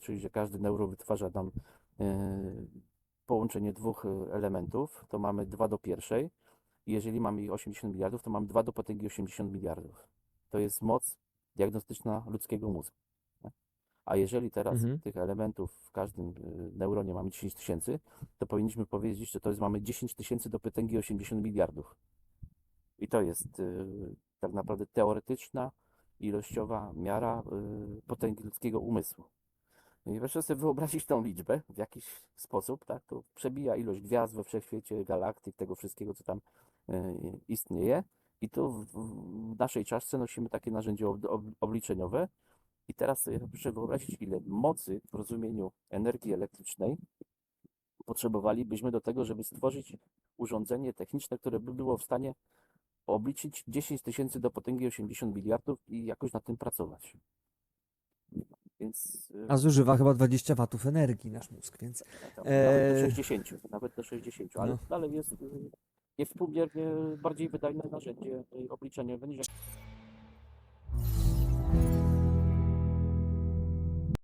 czyli że każdy neuro wytwarza nam e, połączenie dwóch e, elementów, to mamy 2 do pierwszej. Jeżeli mamy ich 80 miliardów, to mamy 2 do potęgi 80 miliardów. To jest moc diagnostyczna ludzkiego mózgu. A jeżeli teraz Mhm. tych elementów w każdym e, neuronie mamy 10 tysięcy, to powinniśmy powiedzieć, że to jest mamy 10 tysięcy do potęgi 80 miliardów. I to jest tak naprawdę teoretyczna, ilościowa miara potęgi ludzkiego umysłu. No i proszę sobie wyobrazić tą liczbę w jakiś sposób, tak? To przebija ilość gwiazd we wszechświecie, galaktyk, tego wszystkiego, co tam e, istnieje. I tu w, naszej czaszce nosimy takie narzędzie ob, ob, obliczeniowe. I teraz sobie proszę wyobrazić, ile mocy w rozumieniu energii elektrycznej potrzebowalibyśmy do tego, żeby stworzyć urządzenie techniczne, które by było w stanie obliczyć 10 tysięcy do potęgi 80 miliardów i jakoś nad tym pracować. Więc e, A zużywa chyba 20 watów energii nasz mózg, więc tam, Eee, nawet do 60, nawet do 60, ale no. dalej jest y, niewspółmiernie bardziej wydajne narzędzie y, obliczeniowe niż